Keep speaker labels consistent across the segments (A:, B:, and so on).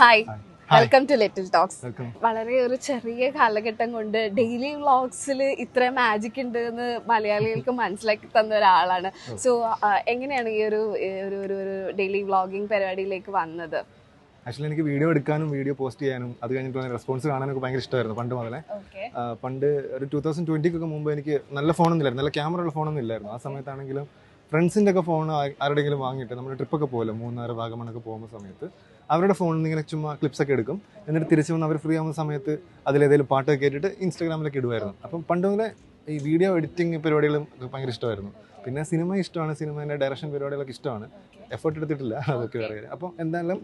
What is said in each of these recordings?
A: Hi welcome to little talks വളരെ ഒരു ചെറിയ കാലഘട്ടം കൊണ്ട് ഡെയിലി വ്ളോഗ്സിൽ ഇത്ര മാജിക് ഉണ്ട് എന്ന് മലയാളികൾക്ക് മനസ്സിലാക്കി തന്ന ഒരാളാണ്. സോ എങ്ങനെയാണ് ഈ ഒരു ഒരു ഒരു ഡെയിലി വ്ളോഗിംഗ് പരിപാടിയിലേക്ക് വന്നത്?
B: ആക്ച്വലി എനിക്ക് വീഡിയോ എടുക്കാനും വീഡിയോ പോസ്റ്റ് ചെയ്യാനും അത് കഴിഞ്ഞിട്ട് റെസ്പോൺസ് കാണാനൊക്കെ ഭയങ്കര ഇഷ്ടമായിരുന്നു പണ്ട് മുതലേ. പണ്ട് ഒരു ടൂ തൗസൻഡ് ട്വന്റിക്കൊക്കെ മുമ്പ് എനിക്ക് നല്ല ഫോണൊന്നും ഇല്ലായിരുന്നു. നല്ല ക്യാമറ ഉള്ള ഫോണൊന്നും ഇല്ലായിരുന്നു. ആ സമയത്താണെങ്കിലും ഫ്രണ്ട്സിന്റെ ഒക്കെ ഫോൺ ആരുടെയെങ്കിലും വാങ്ങിയിട്ട് നമ്മൾ ട്രിപ്പൊക്കെ പോകുമല്ലോ മൂന്നാറ് വാഗമണൊക്കെ പോകുന്ന സമയത്ത് അവരുടെ ഫോണിൽ നിന്ന് ഇങ്ങനെ ചുമ്മാ ക്ലിപ്സൊക്കെ എടുക്കും. എന്നിട്ട് തിരിച്ചു വന്ന് അവർ ഫ്രീ ആവുന്ന സമയത്ത് അതിലേതെങ്കിലും പാട്ടൊക്കെ കേട്ടിട്ട് ഇൻസ്റ്റാഗ്രാമിലൊക്കെ ഇടുമായിരുന്നു അപ്പം പണ്ട് മുതലേ ഈ വീഡിയോ എഡിറ്റിംഗ് പരിപാടികളും ഭയങ്കര ഇഷ്ടമായിരുന്നു. പിന്നെ സിനിമ ഇഷ്ടമാണ് സിനിമേന്റെ ഡയറക്ഷൻ പരിപാടികളൊക്കെ ഇഷ്ടമാണ്. എഫേർട്ട് എടുത്തിട്ടില്ല അതൊക്കെ വേറെ അപ്പം എന്തായാലും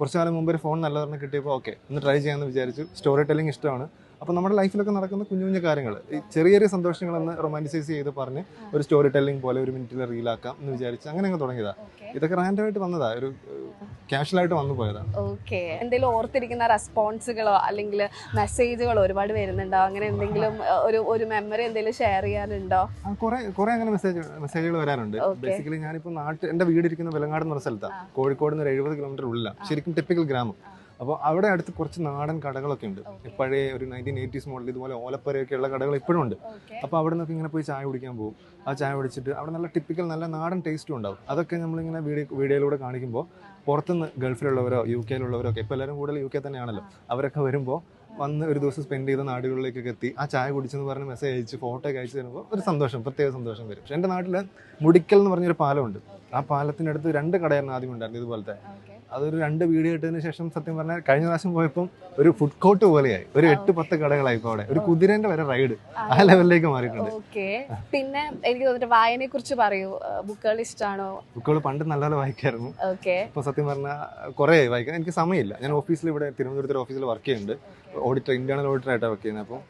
B: കുറച്ച് കാലം മുമ്പ് ഒരു ഫോൺ നല്ലതെന്ന് കിട്ടിയപ്പോൾ ഓക്കെ ഒന്ന് ട്രൈ ചെയ്യാമെന്ന് വിചാരിച്ചു. സ്റ്റോറി ടെല്ലിംഗ് ഇഷ്ടമാണ്. അപ്പോൾ നമ്മുടെ ലൈഫിലൊക്കെ നടക്കുന്ന കുഞ്ഞു കുഞ്ഞു കാര്യങ്ങൾ ഈ ചെറിയ ചെറിയ സന്തോഷങ്ങളെന്ന് റൊമാന്റിസൈസ് ചെയ്ത് പറഞ്ഞ് ഒരു സ്റ്റോറി ടെല്ലിംഗ് പോലെ ഒരു മിനിറ്റിൽ റീലാക്കാം എന്ന് വിചാരിച്ച് അങ്ങനെ അങ്ങ് തുടങ്ങിയതാ ഇതൊക്കെ റാൻഡമായിട്ട് വന്നതാ. ഒരു ക്യാഷ്വലായിട്ട് വന്നു പോയതാ.
A: ഓക്കെ. എന്തെങ്കിലും ഓർത്തിരിക്കുന്ന റെസ്പോൺസുകളോ അല്ലെങ്കിൽ മെസ്സേജുകളോ ഒരുപാട് വരുന്നുണ്ടോ? അങ്ങനെ എന്തെങ്കിലും ഒരു ഒരു മെമ്മറി എന്തെങ്കിലും ഷെയർ ചെയ്യാനുണ്ടോ?
B: കുറെ കുറെ അങ്ങനെ മെസ്സേജ് മെസ്സേജുകൾ വരാറുണ്ട്.
A: Okay.
B: ബേസിക്കലി ഞാനിപ്പോൾ നാട്ടിൽ എന്റെ വീട് ഇരിക്കുന്ന വെലങ്ങാട് എന്ന് പറഞ്ഞ സ്ഥലത്താണ് കോഴിക്കോട് നിന്ന് ഒരു എഴുപത് കിലോമീറ്റർ ഉള്ളിലാണ് ശരിക്കും ടിപ്പിക്കൽ ഗ്രാമം. അപ്പോൾ അവിടെ അടുത്ത് കുറച്ച് നാടൻ കടകളൊക്കെ ഉണ്ട്. പഴയ ഒരു നയന്റീൻ എയ്റ്റീസ് മോഡൽ ഇതുപോലെ ഓലപ്പരയൊക്കെ ഉള്ള കടകൾ ഇപ്പോഴും ഉണ്ട്. അപ്പോൾ അവിടെ നിന്നൊക്കെ ഇങ്ങനെ പോയി ചായ കുടിക്കാൻ പോകും. ആ ചായ കുടിച്ചിട്ട് അവിടെ നല്ല ടിപ്പിക്കൽ നല്ല നാടൻ ടേസ്റ്റും ഉണ്ടാവും. അതൊക്കെ നമ്മളിങ്ങനെ വീഡിയോ വീഡിയോയിലൂടെ കാണിക്കുമ്പോൾ പുറത്തുനിന്ന് ഗൾഫിലുള്ളവരോ യു കെയിലുള്ളവരോ ഒക്കെ ഇപ്പോൾ എല്ലാവരും കൂടുതൽ യു കെ തന്നെയാണല്ലോ. അവരൊക്കെ വരുമ്പോൾ വന്ന് ഒരു ദിവസം സ്പെൻഡ് ചെയ്ത നാടുകളിലേക്കൊക്കെ എത്തി. ആ ചായ കുടിച്ചെന്ന് പറഞ്ഞ് മെസ്സേജ് അയച്ച് ഫോട്ടോ ഒക്കെ അയച്ചു തരുമ്പോൾ ഒരു സന്തോഷം പ്രത്യേക സന്തോഷം വരും. പക്ഷെ എന്റെ നാട്ടിൽ മുടിക്കൽ എന്ന് പറഞ്ഞൊരു പാലമുണ്ട് ആ പാലത്തിനടുത്ത് രണ്ട് കടയായിരുന്നു ആദ്യം ഉണ്ടായിരുന്നത് ഇതുപോലത്തെ. അതൊരു രണ്ട് വീഡിയോ ഇട്ടതിന് ശേഷം സത്യം പറഞ്ഞാൽ കഴിഞ്ഞ പ്രാവശ്യം പോയപ്പോൾ ഒരു ഫുഡ് കോർട്ട് പോലെയായി. ഒരു എട്ട് പത്ത് കടകളായി ഇപ്പോൾ അവിടെ. ഒരു കുതിരന്റെ വരെ റൈഡ് ആ. ലെവലിലേക്ക് മാറിയിട്ടുണ്ട്.
A: ഓക്കെ പിന്നെ എനിക്ക് തോന്നിട്ട് വായനയെ കുറിച്ച് പറയൂ. ബുക്കുകൾ ഇഷ്ടമാണോ
B: ബുക്കുകൾ പണ്ട് നല്ലപോലെ വായിക്കായിരുന്നു.
A: ഓക്കെ
B: ഇപ്പൊ സത്യം പറഞ്ഞാൽ കുറെ വായിക്കാൻ. എനിക്ക് സമയമില്ല. ഞാൻ ഓഫീസിൽ ഇവിടെ തിരുവനന്തപുരത്ത് ഓഫീസിൽ വർക്ക് ചെയ്യുന്നുണ്ട്. ഓഡിറ്റർ ഇന്റേണൽ ഓഡിറ്റർ ആയിട്ടാണ് വർക്ക് ചെയ്യുന്നത്. അപ്പോൾ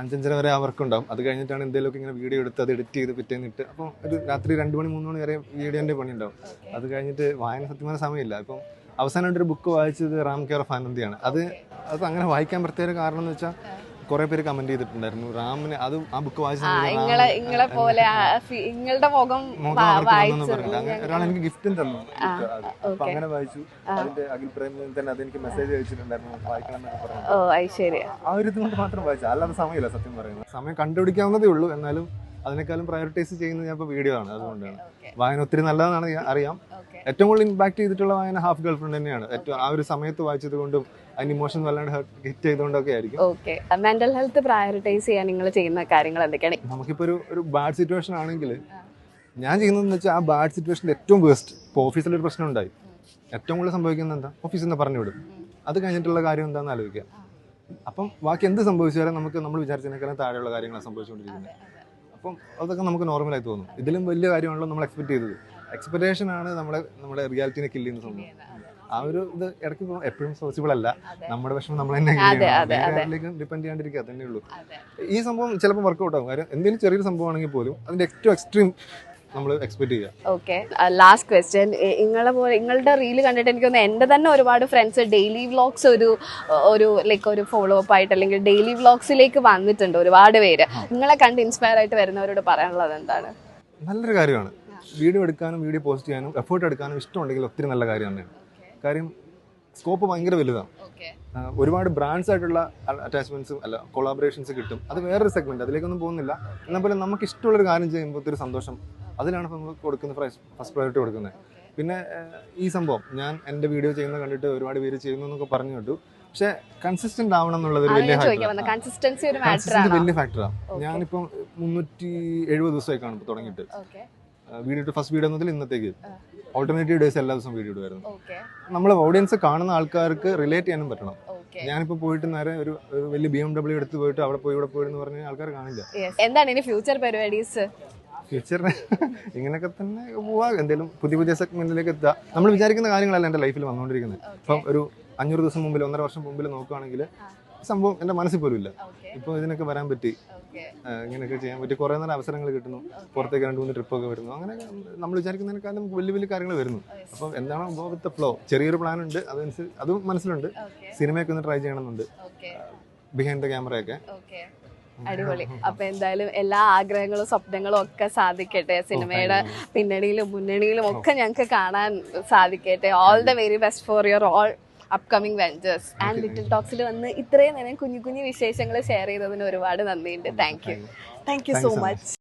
B: അഞ്ചഞ്ചര വരെ ആ വർക്ക് ഉണ്ടാവും. അത് കഴിഞ്ഞിട്ടാണ് എന്തെങ്കിലുമൊക്കെ ഇങ്ങനെ വീഡിയോ എടുത്ത് അത് എഡിറ്റ് ചെയ്ത് പിറ്റേന്നിട്ട് അപ്പോൾ ഒരു രാത്രി രണ്ട് മണി മൂന്ന് മണി വരെ വീഡിയോന്റെ പണി ഉണ്ടാവും. അത് കഴിഞ്ഞിട്ട് വായന സത്യമായ സമയമില്ല. ഇപ്പം അവസാനമായിട്ട് ഒരു ബുക്ക് വായിച്ചത് റാം കെയർ ഓഫ് ആനന്ദിയാണ്. അത് അത് അങ്ങനെ വായിക്കാൻ പ്രത്യേക കാരണം എന്ന് വെച്ചാൽ കുറെ പേര് കമന്റ് ചെയ്തിട്ടുണ്ടായിരുന്നു. റാമിന് അത് ആ ബുക്ക് വായിച്ച
A: പോലെ നിങ്ങളുടെ മുഖം
B: ഒരാൾ എനിക്ക് ഗിഫ്റ്റും തന്നു. അപ്പൊ അങ്ങനെ വായിച്ചു. അതിന്റെ അഖിൽ പ്രേമിൽ തന്നെ അതെനിക്ക് മെസ്സേജ് അയച്ചിട്ടുണ്ടായിരുന്നു. വായിക്കണം എന്നൊക്കെ പറഞ്ഞു ആ ഒരു ഇത് കൊണ്ട് മാത്രം വായിച്ചു അല്ലാതെ സമയമില്ല സത്യം പറയുന്നത്. സമയം കണ്ടുപിടിക്കാവുന്നതേ ഉള്ളൂ. എന്നാലും അതിനേക്കാളും പ്രയോറിറ്റൈസ് ചെയ്യുന്നത് ഞാൻ ഇപ്പോൾ വീഡിയോ ആണ്. അതുകൊണ്ടാണ്. വായന ഒത്തിരി നല്ലതാണെന്ന് ഞാൻ അറിയാം. ഏറ്റവും കൂടുതൽ ഇമ്പാക്ട് ചെയ്തിട്ടുള്ള വായന ഹാഫ് ഗേൾ ഫ്രണ്ട് തന്നെയാണ്. ഏറ്റവും ആ ഒരു സമയത്ത് വായിച്ചത് കൊണ്ടും അതിന് ഇമോഷൻ വല്ലാണ്ട് ഹിറ്റ് ചെയ്തുകൊണ്ടൊക്കെ ആയിരിക്കും.
A: ഓക്കെ മെന്റൽ ഹെൽത്ത് പ്രയോറിറ്റൈസ് ചെയ്യാൻ നിങ്ങൾ ചെയ്യുന്ന കാര്യങ്ങൾ എന്തൊക്കെയാണ്?
B: നമുക്കിപ്പോൾ ഒരു ഒരു ബാഡ് സിറ്റുവേഷൻ ആണെങ്കിൽ ഞാൻ ചെയ്യുന്നതെന്ന് വെച്ചാൽ ആ ബാഡ് സിറ്റുവേഷന്റെ ഏറ്റവും വേസ്റ്റ് ഇപ്പോൾ ഓഫീസിൽ ഒരു പ്രശ്നം ഉണ്ടായി. ഏറ്റവും കൂടുതൽ സംഭവിക്കുന്നത് എന്താ? ഓഫീസിൽ നിന്ന് പറഞ്ഞു വിടും. അത് കഴിഞ്ഞിട്ടുള്ള കാര്യം എന്താണെന്ന് ആലോചിക്കുക അപ്പം ബാക്കി എന്ത് സംഭവിച്ചാലും നമുക്ക് നമ്മൾ വിചാരിച്ചതിനേക്കാളും താഴെയുള്ള കാര്യങ്ങളാണ് സംഭവിച്ചുകൊണ്ടിരിക്കുന്നത്. അപ്പം അതൊക്കെ നമുക്ക് നോർമലായി തോന്നും. ഇതിലും വലിയ കാര്യമാണല്ലോ നമ്മൾ എക്സ്പെക്ട് ചെയ്തത്. എക്സ്പെക്ടേഷൻ ആണ് നമ്മളെ നമ്മുടെ റിയാലിറ്റിനെ കില്ല് ചെയ്യുന്ന സംഭവം ആ. ഒരു ഇത് ഇടയ്ക്ക് എപ്പോഴും പോസിബിൾ അല്ല. നമ്മുടെ വിഷമം നമ്മൾ തന്നെ. ഡിപ്പെൻഡ് ചെയ്യാണ്ടിരിക്കുക തന്നെ ഉള്ളൂ. ഈ സംഭവം ചിലപ്പോൾ വർക്കൗട്ട് ആകും കാര്യം എന്തെങ്കിലും ചെറിയൊരു സംഭവമാണെങ്കിൽ പോലും അതിന്റെ ഏറ്റവും എക്സ്ട്രീം നമ്മൾ എക്സ്പെക്ട് ചെയ്യുക
A: ഓക്കെ ലാസ്റ്റ് ക്വസ്റ്റ്യൻ നിങ്ങളെ പോലെ നിങ്ങളുടെ റീൽ കണ്ടിട്ട് എനിക്ക് തോന്നുന്നു എന്റെ തന്നെ ഒരുപാട് ഫ്രണ്ട്സ് ഡെയിലി വ്ലോഗ്സ് ഒരു ഒരു ലൈക്ക് ഒരു ഫോളോ അപ്പ് ആയിട്ട് അല്ലെങ്കിൽ ഡെയിലി വ്ലോഗ്സിലേക്ക് വന്നിട്ടുണ്ട് ഒരുപാട് പേര്. നിങ്ങളെ കണ്ട് ഇൻസ്പയർ ആയിട്ട് വരുന്നവരോട് പറയാനുള്ളത് എന്താണ്?
B: നല്ലൊരു കാര്യമാണ്. വീഡിയോ എടുക്കാനും വീഡിയോ പോസ്റ്റ് ചെയ്യാനും എഫേർട്ട് എടുക്കാനും ഇഷ്ടമുണ്ടെങ്കിൽ ഒത്തിരി നല്ല കാര്യം തന്നെയാണ്. കാര്യം സ്കോപ്പ് ഭയങ്കര വലുതാണ്. ഒരുപാട് ബ്രാൻഡ്സ് ആയിട്ടുള്ള അറ്റാച്ച്മെന്റ്സും അല്ല കൊളാബറേഷൻസ് കിട്ടും. അത് വേറൊരു സെഗ്മെന്റ് അതിലേക്കൊന്നും പോകുന്നില്ല. എന്നാൽ പോലെ നമുക്ക് ഇഷ്ടമുള്ളൊരു കാര്യം ചെയ്യുമ്പോൾ ഒത്തിരി സന്തോഷം. അതിലാണ് ഇപ്പം നമുക്ക് കൊടുക്കുന്ന ഫസ്റ്റ് പ്രയോറിറ്റി കൊടുക്കുന്നത്. പിന്നെ ഈ സംഭവം ഞാൻ എന്റെ വീഡിയോ ചെയ്യുന്നത് കണ്ടിട്ട് ഒരുപാട് പേര് ചെയ്യുന്നു എന്നൊക്കെ പറഞ്ഞു കേട്ടു. പക്ഷേ കൺസിസ്റ്റന്റ് ആവണം എന്നുള്ളത് വലിയ ഫാക്ടറാണ്. ഞാനിപ്പം മുന്നൂറ്റി എഴുപത് ദിവസമായി കാണും തുടങ്ങിയിട്ട്. വീഡിയോ ഇട്ട് ഫസ്റ്റ് വീഡിയോ മുതൽ ഇന്നത്തേക്ക്. ഓൾട്ടർനേറ്റീവ് ഡേയ്സ് എല്ലാ ദിവസവും വീഡിയോ ഇടുമായിരുന്നു നമ്മൾ ഓഡിയൻസ് കാണുന്ന ആൾക്കാർക്ക് റിലേറ്റ് ചെയ്യാനും പറ്റണം. ഞാനിപ്പോ പോയിട്ട് നേരെ ഒരു വലിയ ബി എം ഡബ്ല്യൂ എടുത്ത് പോയിട്ട് അവിടെ പോയി ഇവിടെ പോയി എന്ന് പറഞ്ഞാൽ ആൾക്കാർ കാണില്ല.
A: എന്താണ് ഇനി ഫ്യൂച്ചർ പരിപാടീസ്?
B: ഫ്യൂച്ചറിന് ഇങ്ങനെയൊക്കെ തന്നെ പോവാ. എന്തെങ്കിലും പുതിയ പുതിയ സെഗ്മെന്റിലേക്ക് എത്തുക. നമ്മൾ വിചാരിക്കുന്ന കാര്യങ്ങളല്ല എന്റെ ലൈഫിൽ വന്നുകൊണ്ടിരിക്കുന്നത് ഇപ്പം ഒരു അഞ്ഞൂറ് ദിവസം മുമ്പിൽ ഒന്നര വർഷം മുമ്പിൽ നോക്കുകയാണെങ്കിൽ സംഭവം എന്റെ മനസ്സിൽ പോലും ഇല്ല.
A: ഇപ്പൊ
B: ഇപ്പോൾ ഇതിനൊക്കെ വരാൻ പറ്റി. ഇങ്ങനെയൊക്കെ ചെയ്യാൻ പറ്റി. കുറേ നേരം അവസരങ്ങൾ കിട്ടുന്നു. പുറത്തേക്ക് രണ്ട് മൂന്ന് ട്രിപ്പൊക്കെ വരുന്നു. അങ്ങനെ നമ്മൾ വിചാരിക്കുന്നതിനേക്കാളും വലിയ വലിയ കാര്യങ്ങൾ വരുന്നു. അപ്പം എന്താണോ ഗോ വിത്ത് ഫ്ലോ ചെറിയൊരു പ്ലാൻ ഉണ്ട്. അതനുസരിച്ച് അതും മനസ്സിലുണ്ട്. സിനിമയൊക്കെ ഒന്ന് ട്രൈ ചെയ്യണമെന്നുണ്ട്. ബിഹൈൻഡ് ദ ക്യാമറയൊക്കെ
A: അടിപൊളി. അപ്പൊ എന്തായാലും എല്ലാ ആഗ്രഹങ്ങളും സ്വപ്നങ്ങളും ഒക്കെ സാധിക്കട്ടെ സിനിമയുടെ പിന്നണിയിലും മുന്നണിയിലും ഒക്കെ ഞങ്ങൾക്ക് കാണാൻ സാധിക്കട്ടെ. All the very best for your all upcoming ventures and little ടോക്സിൽ വന്ന് ഇത്രയും നേരം കുഞ്ഞു കുഞ്ഞു വിശേഷങ്ങൾ ഷെയർ ചെയ്തതിന് ഒരുപാട് നന്ദിയുണ്ട്. Thank you
C: thank you so much